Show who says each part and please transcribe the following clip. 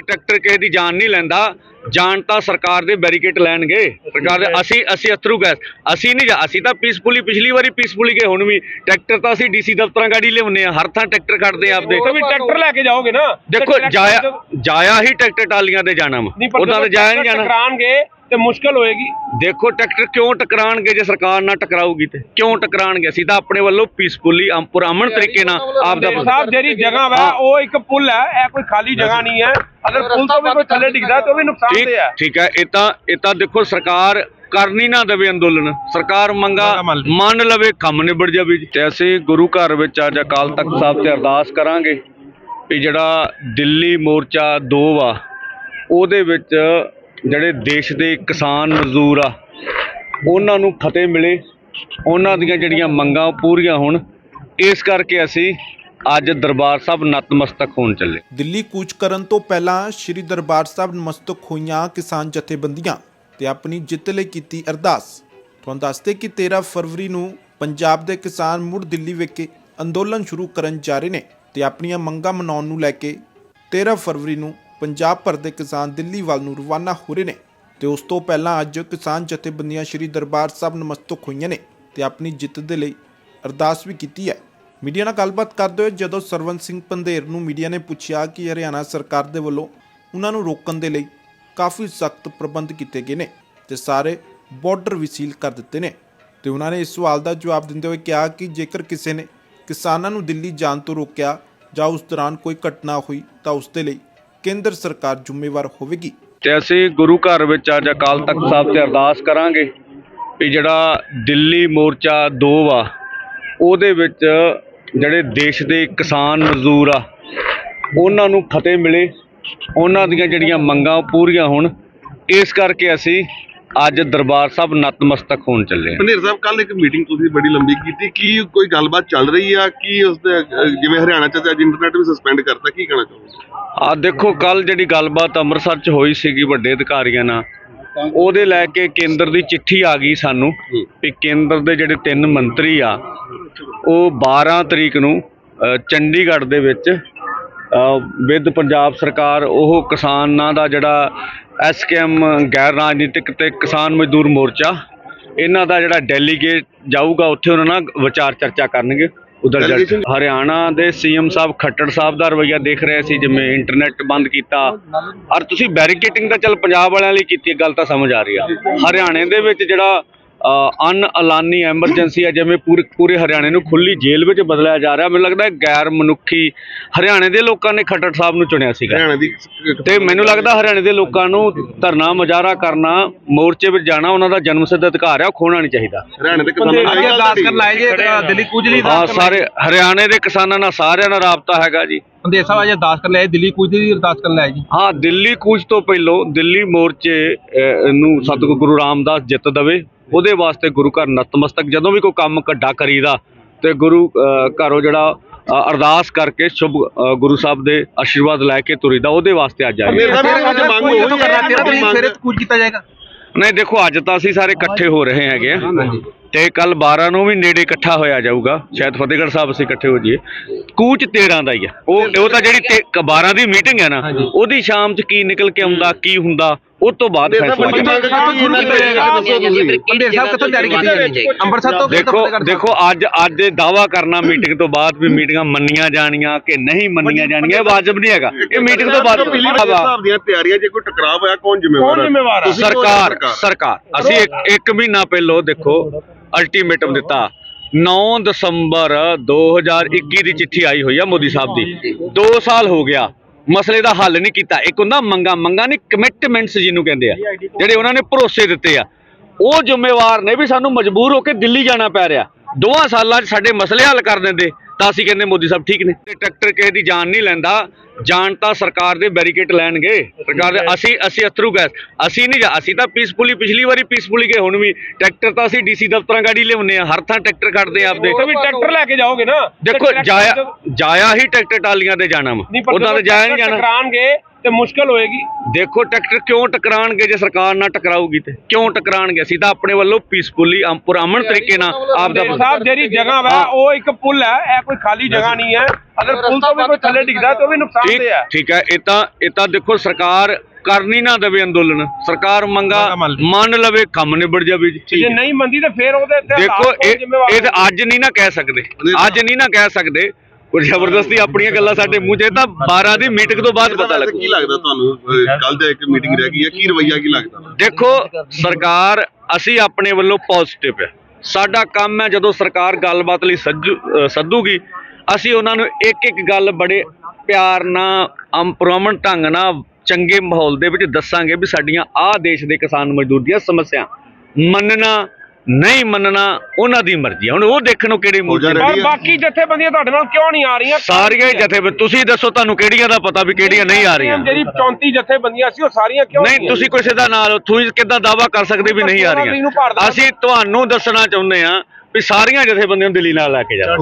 Speaker 1: Tractor ਕਿਸੇ ਦੀ ਜਾਨ ਨਹੀਂ ਲੈਂਦਾ ਜਾਨ ਤਾਂ ਸਰਕਾਰ ਦੇ ਬੈਰੀਕੇਡ ਲੈਣਗੇ। ਸਰਕਾਰ ਦੇ ਅਸੀਂ ਅਸੀਂ ਅਥਰੂ ਗੈਸ ਅਸੀਂ ਨਹੀਂ ਜਾ ਅਸੀਂ ਤਾਂ ਪੀਸਫੁਲੀ ਪਿਛਲੀ ਵਾਰੀ ਪੀਸਫੁਲੀ ਗਏ ਹੁਣ ਵੀ ਟਰੈਕਟਰ ਤਾਂ ਅਸੀਂ ਡੀਸੀ ਦਫ਼ਤਰਾਂ ਗਾੜੀ ਲਿਆਉਂਦੇ ਆ ਹਰ ਥਾਂ ਟਰੈਕਟਰ ਖੜਦੇ ਆਪਦੇ।
Speaker 2: ਤਾਂ ਵੀ ਟਰੈਕਟਰ ਲੈ ਕੇ ਜਾਓਗੇ ਨਾ।
Speaker 1: ਦੇਖੋ ਜਾਇਆ ਜਾਇਆ ਹੀ ਟਰੈਕਟਰ ਟਾਲੀਆਂ ਤੇ ਜਾਣਾ ਵਾ। ਉਹਦਾ ਤੇ ਜਾਇਆ ਨਹੀਂ ਜਾਣਾ।
Speaker 2: ਤੇ ਮੁਸ਼ਕਲ ਹੋਏਗੀ।
Speaker 1: ਦੇਖੋ ਟਰੈਕਟਰ ਕਿਉਂ ਟਕਰਾਣਗੇ ਜੇ ਸਰਕਾਰ ਨਾਲ ਟਕਰਾਊਗੀ ਤੇ? ਕਿਉਂ ਟਕਰਾਣਗੇ? ਅਸੀਂ ਤਾਂ ਆਪਣੇ ਵੱਲੋਂ ਪੀਸਫੁਲੀ ਅਮਨ ਤਰੀਕੇ ਨਾਲ ਆਪ ਦਾ
Speaker 2: ਤੇ ਸਾਹਿਬ ਜਿਹੜੀ ਜਗ੍ਹਾ ਵਾ ਉਹ ਇੱਕ ਪੁਲ ਹੈ ਇਹ ਕੋਈ ਖਾਲੀ ਜਗ੍ਹਾ ਨਹੀਂ ਹੈ। ਅਗਰ ਪੁਲ ਤੋਂ ਵੀ ਕੋਈ ਥੱਲੇ ਡਿੱਗਦਾ ਤਾਂ ਉਹ ਵੀ ਨੁਕਸਾਨ ਦੇ ਹੈ।
Speaker 1: ਠੀਕ ਹੈ ਇਹ ਤਾਂ ਇਹ ਤਾਂ ਦੇਖੋ ਸਰਕਾਰ ਕਰਨੀ ਨਾ ਦੇਵੇ ਅੰਦੋਲਨ। ਸਰਕਾਰ ਮੰਗਾ ਮੰਨ ਲਵੇ ਕੰਮ ਨਿਬੜ ਜਾਵੇ ਜੀ। ਤੇ ਅਸੀਂ ਗੁਰੂ ਘਰ ਵਿੱਚ ਅੱਜ ਅਕਾਲ ਤਖਤ ਸਾਹਿਬ ਤੇ ਅਰਦਾਸ ਕਰਾਂਗੇ ਵੀ ਜਿਹੜਾ ਦਿੱਲੀ ਮੋਰਚਾ 2 ਵਾ ਉਹਦੇ ਵਿੱਚ ਜਿਹੜੇ ਦੇਸ਼ ਦੇ ਕਿਸਾਨ ਮਜ਼ਦੂਰ ਆ, ਉਹਨਾਂ ਨੂੰ ਫਤਿਹ ਮਿਲੇ, ਉਹਨਾਂ ਦੀਆਂ ਜਿਹੜੀਆਂ ਮੰਗਾਂ ਪੂਰੀਆਂ ਹੋਣ। ਇਸ ਕਰਕੇ ਅਸੀਂ ਅੱਜ ਦਰਬਾਰ ਸਾਹਿਬ ਨਤਮਸਤਕ ਹੋਣ ਚੱਲੇ।
Speaker 3: ਦਿੱਲੀ ਕੂਚ ਕਰਨ ਤੋਂ ਪਹਿਲਾਂ ਸ੍ਰੀ ਦਰਬਾਰ ਸਾਹਿਬ ਨਮਸਤਕ ਹੋਈਆਂ ਕਿਸਾਨ ਜਥੇਬੰਦੀਆਂ ਤੇ ਆਪਣੀ ਜਿੱਤ ਲਈ ਕੀਤੀ ਅਰਦਾਸ। ਤੁਹਾਨੂੰ ਦੱਸਦੇ ਕਿ 13 ਫਰਵਰੀ ਨੂੰ ਪੰਜਾਬ ਦੇ ਕਿਸਾਨ ਮੁੜ ਦਿੱਲੀ ਵਿਖੇ ਅੰਦੋਲਨ ਸ਼ੁਰੂ ਕਰਨ ਜਾ ਰਹੇ ਨੇ ਤੇ ਆਪਣੀਆਂ ਮੰਗਾਂ ਮਨਾਉਣ ਨੂੰ ਲੈ ਕੇ 13 ਫਰਵਰੀ ਨੂੰ ਪੰਜਾਬ ਭਰ ਦੇ ਕਿਸਾਨ ਦਿੱਲੀ ਵੱਲ ਨੂੰ ਰਵਾਨਾ ਹੋ ਰਹੇ ਨੇ ਤੇ ਉਸ ਤੋਂ ਪਹਿਲਾਂ ਅੱਜ ਕਿਸਾਨ ਜਥੇਬੰਦੀਆਂ ਸ੍ਰੀ ਦਰਬਾਰ ਸਾਹਿਬ ਨਮਸਤਕ ਹੋਈਆਂ ਨੇ ਤੇ ਆਪਣੀ ਜਿੱਤ ਦੇ ਲਈ ਅਰਦਾਸ ਵੀ ਕੀਤੀ ਹੈ। ਮੀਡੀਆ ਨਾਲ ਗੱਲਬਾਤ ਕਰਦੇ ਹੋਏ ਜਦੋਂ ਸਰਵਨ ਸਿੰਘ ਪੰਧੇਰ ਨੂੰ ਮੀਡੀਆ ਨੇ ਪੁੱਛਿਆ ਕਿ ਹਰਿਆਣਾ ਸਰਕਾਰ ਦੇ ਵੱਲੋਂ ਉਹਨਾਂ ਨੂੰ ਰੋਕਣ ਦੇ ਲਈ ਕਾਫੀ ਸਖਤ ਪ੍ਰਬੰਧ ਕੀਤੇ ਗਏ ਨੇ ਤੇ ਸਾਰੇ ਬਾਰਡਰ ਵੀ ਸੀਲ ਕਰ ਦਿੱਤੇ ਨੇ ਤੇ ਉਹਨਾਂ ਨੇ ਇਸ ਸਵਾਲ ਦਾ ਜਵਾਬ ਦਿੰਦੇ ਹੋਏ ਕਿਹਾ ਕਿ ਜੇਕਰ ਕਿਸੇ ਨੇ ਕਿਸਾਨਾਂ ਨੂੰ ਦਿੱਲੀ ਜਾਣ ਤੋਂ ਰੋਕਿਆ ਜਾਂ ਉਸ ਦੌਰਾਨ ਕੋਈ ਘਟਨਾ ਹੋਈ ਤਾਂ ਉਸ ਦੇ ਲਈ ਕੇਂਦਰ ਸਰਕਾਰ ਜ਼ਿੰਮੇਵਾਰ ਹੋਵੇਗੀ।
Speaker 1: ਤੇ ਅਸੀਂ ਗੁਰੂ ਘਰ ਵਿੱਚ ਅੱਜ ਅਕਾਲ ਤਖਤ ਸਾਹਿਬ ਤੇ ਅਰਦਾਸ ਕਰਾਂਗੇ ਵੀ ਜਿਹੜਾ ਦਿੱਲੀ ਮੋਰਚਾ 2 ਵਾ ਉਹਦੇ ਵਿੱਚ ਜਿਹੜੇ ਦੇਸ਼ ਦੇ ਕਿਸਾਨ ਮਜ਼ਦੂਰ ਆ, ਉਹਨਾਂ ਨੂੰ ਫਤਿਹ ਮਿਲੇ, ਉਹਨਾਂ ਦੀਆਂ ਜਿਹੜੀਆਂ ਮੰਗਾਂ ਉਹ ਪੂਰੀਆਂ ਹੋਣ। ਇਸ ਕਰਕੇ ਅਸੀਂ ਅੱਜ ਦਰਬਾਰ ਸਾਹਿਬ ਨਤਮਸਤਕ ਹੋਣ ਚੱਲੇ ਹਾਂ
Speaker 4: ਪੰਨੇਰ ਸਾਹਿਬ ਕੱਲ ਇੱਕ ਮੀਟਿੰਗ ਤੁਸੀਂ ਬੜੀ ਲੰਬੀ ਕੀਤੀ। ਕੀ ਕੋਈ ਗੱਲਬਾਤ ਚੱਲ ਰਹੀ ਆ? ਕੀ ਉਸ ਦੇ ਜਿਵੇਂ ਹਰਿਆਣਾ ਚ ਤਾਂ ਅੱਜ ਇੰਟਰਨੈਟ ਵੀ ਸਸਪੈਂਡ ਕਰਤਾ ਕੀ ਕਹਿਣਾ ਚਾਹੋਗੇ?
Speaker 1: ਆ ਦੇਖੋ ਕੱਲ ਜਿਹੜੀ ਗੱਲਬਾਤ ਅੰਮ੍ਰਿਤਸਰ 'ਚ ਹੋਈ ਸੀਗੀ ਵੱਡੇ ਅਧਿਕਾਰੀਆਂ ਨਾਲ ਉਹਦੇ ਲੈ ਕੇ ਕੇਂਦਰ ਦੀ ਚਿੱਠੀ ਆ ਗਈ ਸਾਨੂੰ ਵੀ ਕੇਂਦਰ ਦੇ ਜਿਹੜੇ ਤਿੰਨ ਮੰਤਰੀ ਆ ਉਹ 12 ਤਰੀਕ ਨੂੰ ਅ, ਚੰਡੀਗੜ੍ਹ ਦੇ ਵਿੱਚ ਵਿਦ ਪੰਜਾਬ ਸਰਕਾਰ ਉਹ ਕਿਸਾਨਾਂ ਦਾ ਜਿਹੜਾ ਐਸਕੇਐਮ ਗੈਰ ਰਾਜਨੀਤਿਕ ਤੇ ਕਿਸਾਨ ਮਜ਼ਦੂਰ ਮੋਰਚਾ ਇਹਨਾਂ ਦਾ ਜਿਹੜਾ ਡੈਲੀਗੇਟ ਜਾਊਗਾ ਉੱਥੇ ਉਹਨਾਂ ਨਾਲ ਵਿਚਾਰ ਚਰਚਾ ਕਰਨਗੇ ਉਧਰ ਹਰਿਆਣਾ ਦੇ ਸੀਐਮ ਸਾਹਿਬ ਖੱਟੜ ਸਾਹਿਬ ਦਾ ਰਵੱਈਆ ਦੇਖ ਰਹੇ ਸੀ ਜਿਵੇਂ ਇੰਟਰਨੈਟ ਬੰਦ ਕੀਤਾ। ਔਰ ਤੁਸੀਂ ਬੈਰੀਕੇਟਿੰਗ ਤਾਂ ਚੱਲ ਪੰਜਾਬ ਵਾਲਿਆਂ ਲਈ ਕੀਤੀ ਗੱਲ ਤਾਂ ਸਮਝ ਆ ਰਹੀ ਆ। ਹਰਿਆਣੇ ਦੇ ਵਿੱਚ ਜਿਹੜਾ ਅਨ ਐਲਾਨੀ ਐਮਰਜੈਂਸੀ ਹੈ ਜਿਵੇਂ ਪੂਰੇ ਪੂਰੇ ਹਰਿਆਣੇ ਨੂੰ ਖੁੱਲੀ ਜੇਲ੍ਹ ਵਿੱਚ ਬਦਲਿਆ ਜਾ ਰਿਹਾ। ਮੈਨੂੰ ਲੱਗਦਾ ਹੈ ਗੈਰ ਮਨੁੱਖੀ ਹਰਿਆਣੇ ਦੇ ਲੋਕਾਂ ਨੇ ਖੱਟੜ ਸਾਹਿਬ ਨੂੰ ਚੁਣਿਆ ਸੀਗਾ।
Speaker 4: ਹਰਿਆਣਾ ਦੀ
Speaker 1: ਤੇ ਮੈਨੂੰ ਲੱਗਦਾ ਹਰਿਆਣੇ ਦੇ ਲੋਕਾਂ ਨੂੰ ਧਰਨਾ ਮੁਜ਼ਾਹਰਾ ਕਰਨਾ ਮੋਰਚੇ ਵਿੱਚ ਜਾਣਾ ਉਹਨਾਂ ਦਾ ਜਨਮ ਸਿੱਧ ਅਧਿਕਾਰ ਹੈ ਉਹ ਖੋਣਾ ਨਹੀਂ ਚਾਹੀਦਾ।
Speaker 4: ਹਰਿਆਣਾ ਦੇ ਕਿਸਾਨਾਂ ਨਾਲ ਇਹ ਗੱਲ ਤੁਹਾਡੀ-
Speaker 2: ਲਾਏ ਜੇ ਦਿੱਲੀ ਕੁਜਲੀ
Speaker 1: ਹਾਂ ਸਾਰੇ ਹਰਿਆਣੇ ਦੇ ਕਿਸਾਨਾਂ ਨਾਲ ਸਾਰਿਆਂ ਨਾਲ ਰਾਬਤਾ ਹੈਗਾ ਜੀ।
Speaker 2: ਪੰਦੇਰ ਸਾਹਿਬ ਅੱਜ ਅਰਦਾਸ ਕਰਨ ਲਾਏ ਦਿੱਲੀ ਕੁਜਲੀ ਦੀ ਅਰਦਾਸ ਕਰਨ ਲਾਏ ਜੀ।
Speaker 1: ਹਾਂ ਦਿੱਲੀ ਕੂਚ ਤੋਂ ਪਹਿਲੋਂ ਦਿੱਲੀ ਮੋਰਚੇ ਨੂੰ ਸਤਿਗੁਰੂ ਗੁਰੂ ਰਾਮਦਾਸ ਜਿੱਤ ਦਵੇ। ਉਹਦੇ ਵਾਸਤੇ ਗੁਰੂ ਘਰ ਨਤਮਸਤਕ ਜਦੋਂ ਵੀ ਕੋਈ ਕੰਮ ਕੱਡਾ ਕਰੀਦਾ ਤੇ ਗੁਰੂ ਅਹ, ਘਰੋਂ ਜਿਹੜਾ ਅਰਦਾਸ ਕਰਕੇ ਸ਼ੁਭ ਗੁਰੂ ਸਾਹਿਬ ਦੇ ਆਸ਼ੀਰਵਾਦ ਲੈ ਕੇ ਤੁਰੀਦਾ ਉਹਦੇ ਵਾਸਤੇ ਅੱਜ ਆਏ
Speaker 4: ਪੰਨੇਰ ਸਾਹਿਬ ਅੱਜ ਮੰਗ ਹੋਈ ਹੈ
Speaker 2: ਕੁਝ ਕੀਤਾ ਜਾਏਗਾ?
Speaker 1: ਨਹੀਂ ਦੇਖੋ ਅੱਜ ਤਾਂ ਅਸੀਂ ਸਾਰੇ ਇਕੱਠੇ ਹੋ ਰਹੇ ਹੈਗੇ ਆ ਤੇ ਕੱਲ 12 ਨੂੰ ਵੀ ਨੇੜੇ ਇਕੱਠਾ ਹੋਇਆ ਜਾਊਗਾ। ਸ਼ਾਇਦ ਫਤਿਹਗੜ੍ਹ ਸਾਹਿਬ ਅਸੀਂ ਇਕੱਠੇ ਹੋ ਜਾਈਏ। ਕੂਚ 13 ਦਾ ਹੀ ਆ। ਉਹ ਉਹ ਤਾਂ ਜਿਹੜੀ ਤੇ- 12 ਦੀ ਮੀਟਿੰਗ ਹੈ ਨਾ ਉਹਦੀ ਸ਼ਾਮ 'ਚ ਕੀ ਨਿਕਲ ਕੇ ਆਉਂਦਾ ਕੀ ਹੁੰਦਾ ਉਹ ਤੋਂ ਬਾਅਦ ਫੈਸਲਾ
Speaker 2: ਪੰਦੇਰ ਸਾਹਿਬ ਕਿੱਥੋਂ ਤਿਆਰੀ ਕੀਤੀ? ਜਾਣੀ ਅੰਮ੍ਰਿਤਸਰ ਤੋਂ
Speaker 1: ਦੇਖੋ ਦੇਖੋ ਅੱਜ ਅੱਜ ਦਾਵਾ ਕਰਨਾ ਮੀਟਿੰਗ ਤੋਂ ਬਾਅਦ ਵੀ ਮੀਟਿੰਗਾਂ ਮੰਨੀਆਂ ਜਾਣੀਆਂ ਕਿ ਨਹੀਂ ਮੰਨੀਆਂ ਜਾਣੀਆਂ ਇਹ ਵਾਜਬ ਨਹੀਂ ਹੈਗਾ। ਇਹ ਮੀਟਿੰਗ ਤੋਂ ਬਾਅਦ
Speaker 4: ਹਿਸਾਬ ਦੀਆਂ ਤਿਆਰੀਆਂ ਜੇ ਕੋਈ ਟਕਰਾਅ ਹੋਇਆ ਕੌਣ ਜ਼ਿੰਮੇਵਾਰ
Speaker 2: ਕੌਣ
Speaker 1: ਸਰਕਾਰ ਸਰਕਾਰ। ਅਸੀਂ ਇੱਕ ਇੱਕ ਮਹੀਨਾ ਪਹਿਲੋਂ ਦੇਖੋ ਅਲਟੀਮੇਟਮ ਦਿੱਤਾ। 9 ਦਸੰਬਰ 2021 ਦੀ ਚਿੱਠੀ ਆਈ ਹੋਈ ਆ ਮੋਦੀ ਸਾਹਿਬ ਦੀ। 2 ਸਾਲ ਹੋ ਗਿਆ। ਮਸਲੇ ਦਾ ਹੱਲ ਨਹੀਂ ਕੀਤਾ। ਇੱਕ ਹੁੰਦਾ ਮੰਗਾ ਮੰਗਾ ਨਹੀਂ ਕਮਿਟਮੈਂਟਸ ਜਿਹਨੂੰ ਕਹਿੰਦੇ ਆ। ਜਿਹੜੇ ਉਹਨਾਂ ਨੇ ਭਰੋਸੇ ਦਿੱਤੇ ਆ। ਉਹ ਜ਼ਿੰਮੇਵਾਰ ਨੇ ਵੀ ਸਾਨੂੰ ਮਜਬੂਰ ਹੋ ਕੇ ਦਿੱਲੀ ਜਾਣਾ ਪੈ ਰਿਹਾ। ਦੋਵਾਂ ਸਾਲਾਂ 'ਚ ਸਾਡੇ ਮਸਲੇ ਹੱਲ ਕਰ ਦਿੰਦੇ। ਤਾਂ ਅਸੀਂ ਕਹਿੰਦੇ ਮੋਦੀ ਸਾਹਿਬ ਠੀਕ ਨੇ। ਤੇ ਟਰੈਕਟਰ ਕਿਸੇ ਦੀ ਜਾਨ ਨਹੀਂ ਲੈਂਦਾ ਜਾਨ ਤਾਂ ਸਰਕਾਰ ਦੇ ਬੈਰੀਕੇਡ ਲੈਣਗੇ। ਸਰਕਾਰ ਦੇ ਅਸੀਂ ਅਸੀਂ ਅਥਰੂ ਗੈਸ ਅਸੀਂ ਨਹੀਂ ਜਾ ਅਸੀਂ ਤਾਂ ਪੀਸਫੁਲੀ ਪਿਛਲੀ ਵਾਰੀ ਪੀਸਫੁਲੀ ਗਏ ਹੁਣ ਵੀ। ਟਰੈਕਟਰ ਤਾਂ ਅਸੀਂ ਡੀਸੀ ਦਫ਼ਤਰਾਂ ਗਾੜੀ ਲਿਆਉਂਦੇ ਆ ਹਰ ਥਾਂ ਟਰੈਕਟਰ ਖੜਦੇ ਆ ਆਪਦੇ।
Speaker 2: ਤਾਂ ਵੀ ਟਰੈਕਟਰ ਲੈ ਕੇ ਜਾਓਗੇ ਨਾ।
Speaker 1: ਦੇਖੋ ਜਾਇਆ ਜਾਇਆ ਹੀ ਟਰੈਕਟਰ ਟਾਲੀਆਂ ਤੇ ਜਾਣਾ ਵਾ। ਉਹਦਾ ਤੇ ਜਾਇਆ ਨਹੀਂ ਜਾਣਾ।
Speaker 2: ਟਕਰਾਣਗੇ ਤੇ ਮੁਸ਼ਕਲ ਹੋਏਗੀ।
Speaker 1: ਦੇਖੋ ਟਰੈਕਟਰ ਕਿਉਂ ਟਕਰਾਣਗੇ ਜੇ ਸਰਕਾਰ ਨਾਲ ਟਕਰਾਊਗੀ ਤੇ? ਕਿਉਂ ਟਕਰਾਣਗੇ? ਅਸੀਂ ਤਾਂ ਆਪਣੇ ਵੱਲੋਂ ਪੀਸਫੁਲੀ ਪੁਰਾਮਣ ਤਰੀਕੇ ਨਾਲ ਆਪ ਦਾ
Speaker 2: ਸਾਹਿਬ ਜਿਹੜੀ ਜਗ੍ਹਾ ਵਾ। ਉਹ ਇੱਕ ਪੁਲ ਹੈ ਇਹ ਕੋਈ ਖਾਲੀ ਜਗ੍ਹਾ ਨਹੀਂ ਹੈ। ਅਗਰ ਪੁਲ ਤੋਂ ਵੀ ਕੋਈ ਥੱਲੇ ਡਿੱਗਦਾ ਤਾਂ ਉਹ ਵੀ
Speaker 1: ਠੀਕ
Speaker 2: ਨੁਕਸਾਨਦੇਹ ਹੈ
Speaker 1: ਠੀਕ ਹੈ ਇਹ ਤਾਂ ਇਹ ਤਾਂ ਦੇਖੋ ਸਰਕਾਰ ਕਰਨੀ ਨਾ ਦੇਵੇ ਅੰਦੋਲਨ। ਸਰਕਾਰ ਮੰਗਾ
Speaker 2: ਮੰਨ
Speaker 1: ਲਵੇ ਕੰਮ ਨਿਬੜ ਜਾਵੇ ਜੀ।
Speaker 2: ਜੇ ਨਹੀਂ ਮੰਦੀ ਤਾਂ ਫਿਰ ਉਹਦੇ ਤੇ
Speaker 1: ਦੇਖੋ ਇਹ ਅੱਜ ਨਹੀਂ ਨਾ ਕਹਿ ਸਕਦੇ। ਅੱਜ ਨਹੀਂ ਨਾ ਕਹਿ ਸਕਦੇ ਕੋਈ ਜ਼ਬਰਦਸਤੀ ਆਪਣੀਆਂ ਗੱਲਾਂ ਸਾਡੇ ਮੂੰਹ 'ਚ ਇਹ ਤਾਂ 12 ਦੀ ਮੀਟਿੰਗ ਤੋਂ ਬਾਅਦ ਪਤਾ ਲੱਗੂ
Speaker 4: ਕੀ ਲੱਗਦਾ ਤੁਹਾਨੂੰ? ਕੱਲ ਦਾ ਇੱਕ ਮੀਟਿੰਗ ਰਹਿ ਗਈ ਹੈ ਕੀ ਰਵਈਆ ਕੀ ਲੱਗਦਾ?
Speaker 1: ਦੇਖੋ ਸਰਕਾਰ ਅਸੀਂ ਆਪਣੇ ਵੱਲੋਂ ਪੋਜ਼ਿਟਿਵ ਹੈ। ਸਾਡਾ ਕੰਮ ਹੈ ਜਦੋਂ ਸਰਕਾਰ ਗੱਲਬਾਤ ਲਈ ਸੱਦੂਗੀ ਅਸੀਂ ਉਹਨਾਂ ਨੂੰ ਇੱਕ ਇੱਕ ਗੱਲ ਬੜੇ ਪਿਆਰ ਨਾਲ ਅਮਪ੍ਰਮਣ ਢੰਗ ਨਾਲ ਚੰਗੇ ਮਾਹੌਲ ਦੇ ਵਿੱਚ ਦੱਸਾਂਗੇ ਵੀ ਸਾਡੀਆਂ ਆਹ ਦੇਸ਼ ਦੇ ਕਿਸਾਨ ਮਜ਼ਦੂਰ ਦੀਆਂ ਸਮੱਸਿਆ ਮੰਨਣਾ ਨਹੀਂ ਮੰਨਣਾ ਉਹਨਾਂ ਦੀ ਮਰਜ਼ੀ ਹੈ ਹੁਣ ਉਹ ਦੇਖਣ ਨੂੰ ਕਿਹੜੀ ਮੂਰਤੀ
Speaker 2: ਪਰ ਬਾਕੀ ਜਥੇਬੰਦੀਆਂ ਤੁਹਾਡੇ ਨਾਲ ਕਿਉਂ ਨਹੀਂ ਆ ਰਹੀਆਂ?
Speaker 1: ਸਾਰੀਆਂ ਹੀ ਜਥੇ ਤੁਸੀਂ ਦੱਸੋ ਤੁਹਾਨੂੰ ਕਿਹੜੀਆਂ ਦਾ ਪਤਾ ਵੀ ਕਿਹੜੀਆਂ ਨਹੀਂ ਆ ਰਹੀਆਂ?
Speaker 2: ਜਿਹੜੀ 34 ਜਥੇਬੰਦੀਆਂ ਸੀ ਉਹ ਸਾਰੀਆਂ ਕਿਉਂ
Speaker 1: ਨਹੀਂ ਤੁਸੀਂ ਕਿਸੇ ਦਾ ਨਾਲ ਤੁਸੀਂ ਕਿੱਦਾਂ ਦਾਵਾ ਕਰ ਸਕਦੇ ਵੀ ਨਹੀਂ ਆ ਰਹੀਆਂ? ਅਸੀਂ ਤੁਹਾਨੂੰ ਦੱਸਣਾ ਚਾਹੁੰਦੇ ਆ ਵੀ ਸਾਰੀਆਂ ਜਥੇਬੰਦੀਆਂ ਨੂੰ ਦਿੱਲੀ ਨਾਲ ਲੈ ਕੇ ਜਾਣਾ